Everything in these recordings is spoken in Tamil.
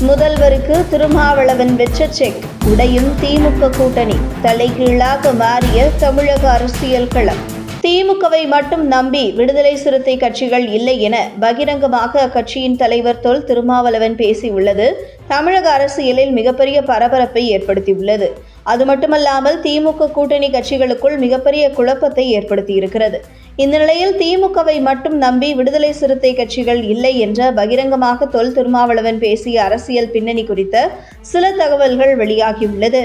முதல்வருக்கு திருமாவளவன் வெற்ற செக். உடையும் திமுக கூட்டணி. தலைகீழாக மாறிய தமிழக அரசியல் களம். திமுகவை மட்டும் நம்பி விடுதலை சிறுத்தை கட்சிகள் இல்லை என பகிரங்கமாக அக்கட்சியின் தலைவர் தொல் திருமாவளவன் பேசியுள்ளது. தமிழக அரசியலில் மிகப்பெரிய பரபரப்பை ஏற்படுத்தியுள்ளது. அது மட்டுமல்லாமல் திமுக கூட்டணி கட்சிகளுக்குள் மிகப்பெரிய குழப்பத்தை ஏற்படுத்தியிருக்கிறது. இந்த நிலையில் திமுகவை மட்டும் நம்பி விடுதலை சிறுத்தை கட்சிகள் இல்லை என்ற பகிரங்கமாக தொல் திருமாவளவன் பேசிய அரசியல் பின்னணி குறித்த சில தகவல்கள் வெளியாகியுள்ளது.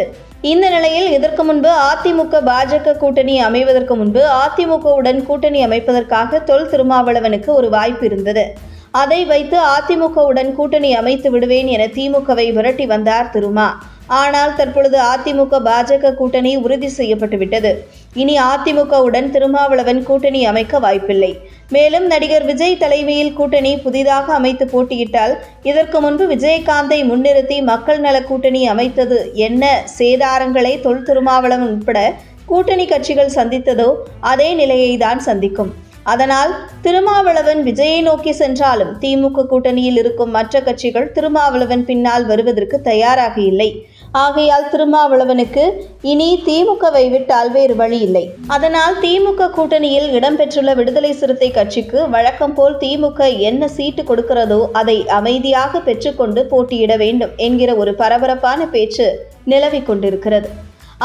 இந்த நிலையில் இதற்கு முன்பு அதிமுக பாஜக கூட்டணி அமைவதற்கு முன்பு அதிமுகவுடன் கூட்டணி அமைப்பதற்காக தொல் திருமாவளவனுக்கு ஒரு வாய்ப்பு இருந்தது. அதை வைத்து அதிமுகவுடன் கூட்டணி அமைத்து விடுவேன் என திமுகவை விரட்டி வந்தார் திருமா. ஆனால் தற்பொழுது அதிமுக பாஜக கூட்டணி உறுதி செய்யப்பட்டுவிட்டது. இனி அதிமுகவுடன் திருமாவளவன் கூட்டணி அமைக்க வாய்ப்பில்லை. மேலும் நடிகர் விஜய் தலைமையில் கூட்டணி புதிதாக அமைத்து போட்டியிட்டால் இதற்கு முன்பு விஜயகாந்தை முன்னிறுத்தி மக்கள் நல கூட்டணி அமைத்தது என்ன? சேதாரங்களை தொல் திருமாவளவன் உட்பட கூட்டணி கட்சிகள் சந்தித்ததோ அதே நிலையை தான் சந்திக்கும். அதனால் திருமாவளவன் விஜயை நோக்கி சென்றாலும் திமுக கூட்டணியில் இருக்கும் மற்ற கட்சிகள் திருமாவளவன் பின்னால் வருவதற்கு தயாராக இல்லை. ஆகையால் திருமாவளவனுக்கு இனி திமுகவை விட்டால் வேறு வழி இல்லை. அதனால் திமுக கூட்டணியில் இடம்பெற்றுள்ள விடுதலை சிறுத்தை கட்சிக்கு வழக்கம் போல் திமுக என்ன சீட்டு கொடுக்கிறதோ அதை அமைதியாக பெற்றுக்கொண்டு போட்டியிட வேண்டும் என்கிற ஒரு பரபரப்பான பேச்சு நிலவிக் கொண்டிருக்கிறது.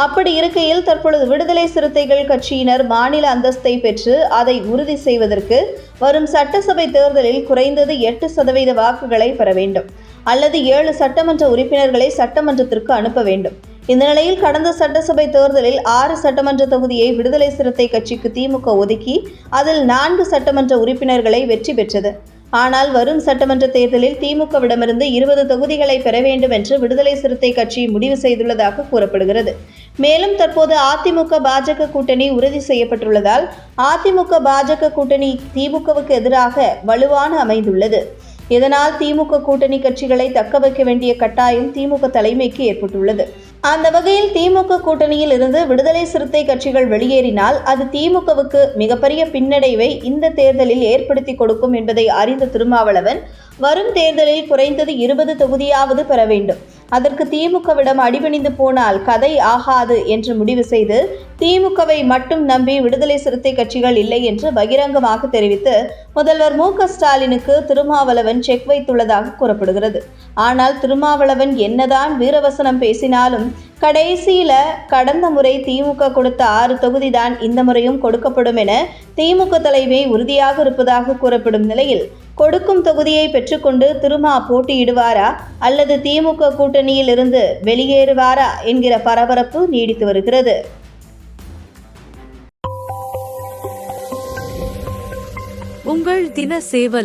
அப்படி இருக்கையில் தற்பொழுது விடுதலை சிறுத்தைகள் கட்சியினர் மாநில அந்தஸ்தை பெற்று அதை உறுதி செய்வதற்கு வரும் சட்டசபை தேர்தலில் குறைந்தது எட்டு சதவீத வாக்குகளை பெற வேண்டும். அல்லது ஏழு சட்டமன்ற உறுப்பினர்களை சட்டமன்றத்திற்கு அனுப்ப வேண்டும். இந்த நிலையில் கடந்த சட்டசபை தேர்தலில் ஆறு சட்டமன்ற தொகுதியை விடுதலை சிறுத்தை கட்சிக்கு திமுக ஒதுக்கி அதில் நான்கு சட்டமன்ற உறுப்பினர்களை வெற்றி பெற்றது. ஆனால் வரும் சட்டமன்ற தேர்தலில் திமுகவிடமிருந்து இருபது தொகுதிகளை பெற வேண்டும் என்று விடுதலை சிறுத்தை கட்சி முடிவு செய்துள்ளதாக கூறப்படுகிறது. மேலும் தற்போது அதிமுக பாஜக கூட்டணி உறுதி செய்யப்பட்டுள்ளதால் அதிமுக பாஜக கூட்டணி திமுகவுக்கு எதிராக வலுவான அமைந்துள்ளது. இதனால் திமுக கூட்டணி கட்சிகளை தக்க வைக்க வேண்டிய கட்டாயம் திமுக தலைமைக்கு ஏற்பட்டுள்ளது. அந்த வகையில் திமுக கூட்டணியில் இருந்து விடுதலை சிறுத்தை கட்சிகள் வெளியேறினால் அது திமுகவுக்கு மிகப்பெரிய பின்னடைவை இந்த தேர்தலில் ஏற்படுத்தி கொடுக்கும் என்பதை அறிந்த திருமாவளவன் வரும் தேர்தலில் குறைந்தது இருபது தொகுதியாவது பெற வேண்டும். அதற்கு திமுகவிடம் அடிபணிந்து போனால் கதை ஆகாது என்று முடிவு செய்து திமுகவை மட்டும் நம்பி விடுதலை சிறுத்தை கட்சிகள் இல்லை என்று பகிரங்கமாக தெரிவித்து முதல்வர் மு க ஸ்டாலினுக்கு திருமாவளவன் செக் வைத்துள்ளதாக கூறப்படுகிறது. ஆனால் திருமாவளவன் என்னதான் வீரவசனம் பேசினாலும் கடைசியில கடந்த முறை திமுக கொடுத்த ஆறு தொகுதி தான் இந்த முறையும் கொடுக்கப்படும் என திமுக தலைமை உறுதியாக இருப்பதாக கூறப்படும் நிலையில் கொடுக்கும் தொகுதியை பெற்றுக்கொண்டு திருமா போட்டியிடுவாரா? அல்லது திமுக கூட்டணியில் இருந்து வெளியேறுவாரா? என்கிற பரபரப்பு நீடித்து வருகிறது. உங்கள் தின சேவல்